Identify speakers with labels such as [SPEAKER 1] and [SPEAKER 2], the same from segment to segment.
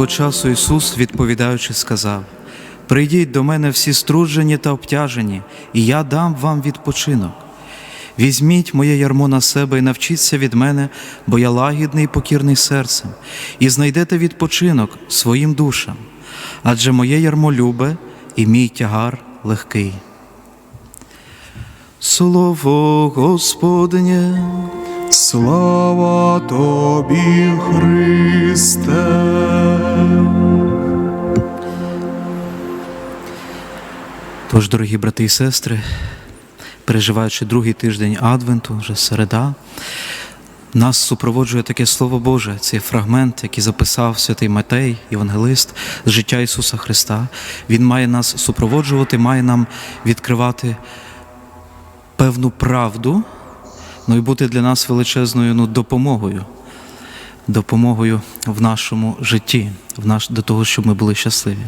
[SPEAKER 1] Того часу Ісус, відповідаючи, сказав: Прийдіть до мене всі струджені та обтяжені, і я дам вам відпочинок. Візьміть моє ярмо на себе і навчіться від мене, бо я лагідний і покірний серцем, і знайдете відпочинок своїм душам, адже моє ярмо любе і мій тягар легкий. Слово Господнє.
[SPEAKER 2] Слава тобі, Христе.
[SPEAKER 1] Тож, дорогі брати і сестри, переживаючи другий тиждень Адвенту, вже середа, нас супроводжує таке Слово Боже, цей фрагмент, який записав святий Матей, Євангелист з життя Ісуса Христа. Він має нас супроводжувати, має нам відкривати певну правду, ну і бути для нас величезною ну, допомогою. Допомогою в нашому житті, в наш, до того, щоб ми були щасливі.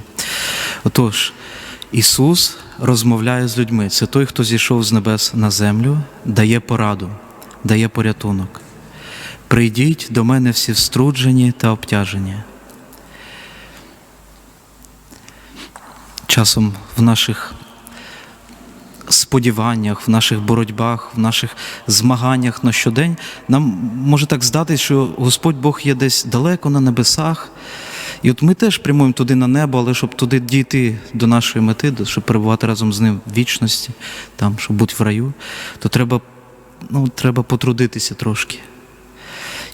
[SPEAKER 1] Отож, Ісус розмовляє з людьми. Це той, хто зійшов з небес на землю, дає пораду, дає порятунок. Прийдіть до мене всі струджені та обтяжені. Часом в наших сподіваннях, в наших боротьбах, в наших змаганнях на щодень нам може так здатись, що Господь Бог є десь далеко на небесах. І от ми теж прямуємо туди на небо, але щоб туди дійти до нашої мети, щоб перебувати разом з ним в вічності, там, щоб бути в раю, то треба, ну, треба потрудитися трошки.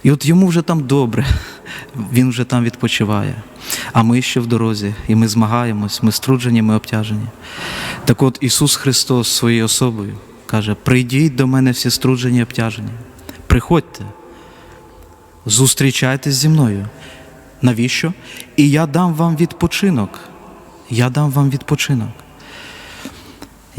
[SPEAKER 1] І от йому вже там добре, він вже там відпочиває. А ми ще в дорозі, і ми змагаємось, ми струджені, ми обтяжені. Так от Ісус Христос своєю особою каже: прийдіть до мене всі струджені обтяжені. Приходьте, зустрічайтесь зі мною. Навіщо? І я дам вам відпочинок. Я дам вам відпочинок.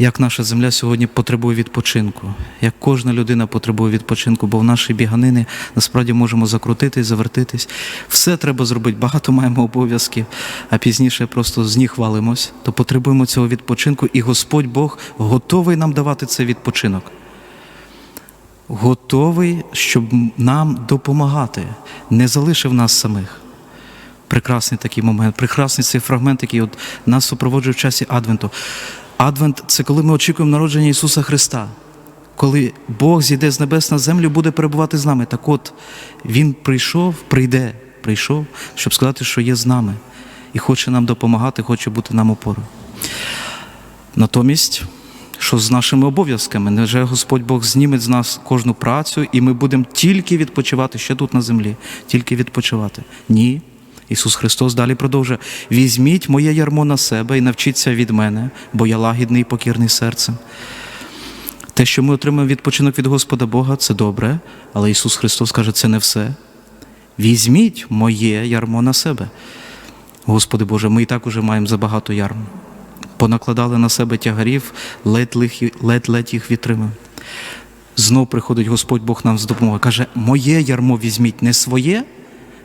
[SPEAKER 1] Як наша земля сьогодні потребує відпочинку, як кожна людина потребує відпочинку, бо в нашій біганини насправді можемо закрутитись, завертитись. Все треба зробити, багато маємо обов'язків, а пізніше просто з них валимось, то потребуємо цього відпочинку, і Господь Бог готовий нам давати цей відпочинок. Готовий, щоб нам допомагати, не залишив нас самих. Прекрасний такий момент, прекрасний цей фрагмент, який от нас супроводжує в часі Адвенту. Адвент це коли ми очікуємо народження Ісуса Христа, коли Бог зійде з небес на землю, буде перебувати з нами. Так от Він прийшов, прийде, прийшов, щоб сказати, що є з нами і хоче нам допомагати, хоче бути нам опорою. Натомість, що з нашими обов'язками, невже Господь Бог зніме з нас кожну працю, і ми будемо тільки відпочивати ще тут на землі, тільки відпочивати? Ні. Ісус Христос далі продовжує: візьміть моє ярмо на себе і навчіться від мене, бо я лагідний і покірний серцем. Те, що ми отримаємо відпочинок від Господа Бога, це добре, але Ісус Христос каже, це не все. Візьміть моє ярмо на себе. Господи Боже, ми і так уже маємо забагато ярм. Понакладали на себе тягарів, ледь-ледь їх відтримуємо. Знов приходить Господь Бог нам з допомогою. Каже, моє ярмо візьміть не своє,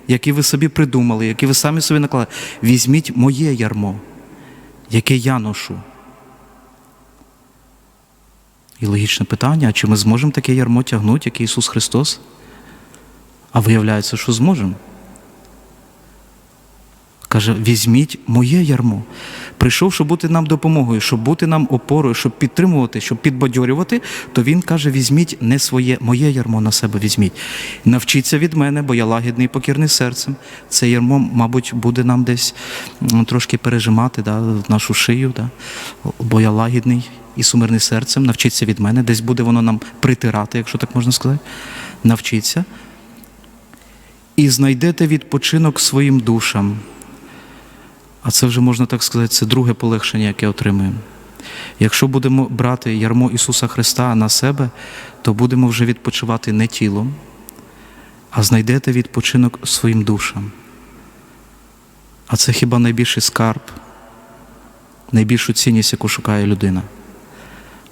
[SPEAKER 1] яке ви собі придумали, які ви самі собі наклали. Візьміть моє ярмо, яке я ношу. І логічне питання: а чи ми зможемо таке ярмо тягнути, як Ісус Христос? А виявляється, що зможемо. Каже, візьміть моє ярмо. Прийшов, щоб бути нам допомогою, щоб бути нам опорою, щоб підтримувати, щоб підбадьорювати, то він каже: візьміть не своє, моє ярмо на себе візьміть. Навчіться від мене, бо я лагідний і покірний серцем. Це ярмо, мабуть, буде нам десь трошки пережимати да, нашу шию, да, бо я лагідний і сумирний серцем. Навчіться від мене, десь буде воно нам притирати, якщо так можна сказати. Навчіться. І знайдете відпочинок своїм душам. А це вже можна так сказати, це друге полегшення, яке отримуємо. Якщо будемо брати ярмо Ісуса Христа на себе, то будемо вже відпочивати не тілом, а знайдете відпочинок своїм душам. А це хіба найбільший скарб, найбільшу цінність, яку шукає людина.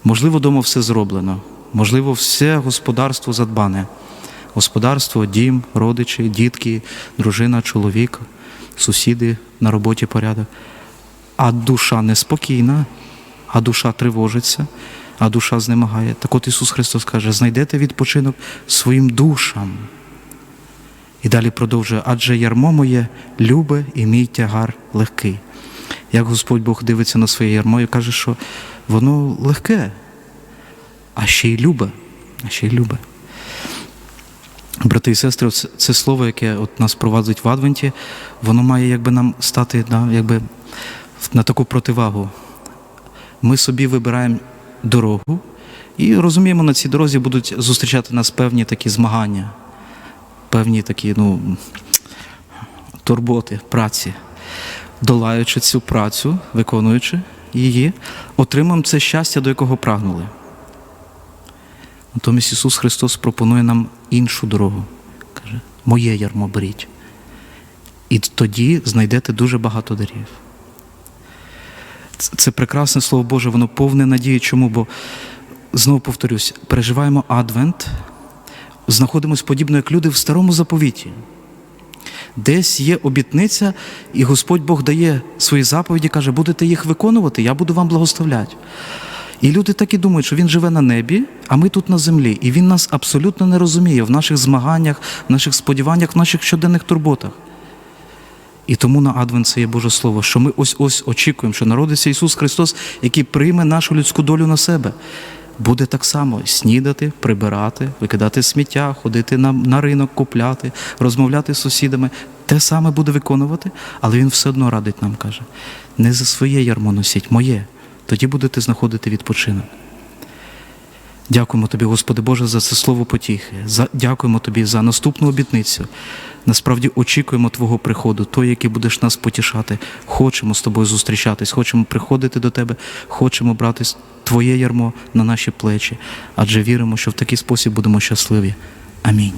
[SPEAKER 1] Можливо, вдома все зроблено, можливо, все господарство задбане. Господарство, дім, родичі, дітки, дружина, чоловік, сусіди на роботі порядок. А душа неспокійна, а душа тривожиться, а душа знемагає. Так от Ісус Христос каже: знайдете відпочинок своїм душам. І далі продовжує, адже ярмо моє любе і мій тягар легкий. Як Господь Бог дивиться на своє ярмо і каже, що воно легке, а ще й любе, а ще й любе. Брати і сестри, це, слово, яке от нас провадить в Адвенті, воно має якби нам стати да, якби, на таку противагу. Ми собі вибираємо дорогу і розуміємо, на цій дорозі будуть зустрічати нас певні такі змагання, певні такі ну, турботи, праці. Долаючи цю працю, виконуючи її, отримаємо це щастя, до якого прагнули. Натомість Ісус Христос пропонує нам іншу дорогу. Каже, моє ярмо беріть. І тоді знайдете дуже багато дарів. Це прекрасне Слово Боже, воно повне надії. Чому? Бо, знову повторюсь, переживаємо Адвент, знаходимося подібно, як люди в старому заповіті. Десь є обітниця, і Господь Бог дає свої заповіді, каже, будете їх виконувати, я буду вам благословляти. І люди так і думають, що він живе на небі, а ми тут на землі. І він нас абсолютно не розуміє в наших змаганнях, в наших сподіваннях, в наших щоденних турботах. І тому на Адвент це є Боже Слово, що ми ось ось очікуємо, що народиться Ісус Христос, який прийме нашу людську долю на себе. Буде так само снідати, прибирати, викидати сміття, ходити на, на ринок, купляти, розмовляти з сусідами. Те саме буде виконувати, але Він все одно радить нам, каже: не за своє ярмо носіть, моє. Тоді будете знаходити відпочинок. Дякуємо тобі, Господи Боже, за це слово потіхи. За, дякуємо тобі за наступну обітницю. Насправді очікуємо Твого приходу, той, який будеш нас потішати. Хочемо з тобою зустрічатись, хочемо приходити до тебе, хочемо брати Твоє ярмо на наші плечі, адже віримо, що в такий спосіб будемо щасливі. Амінь.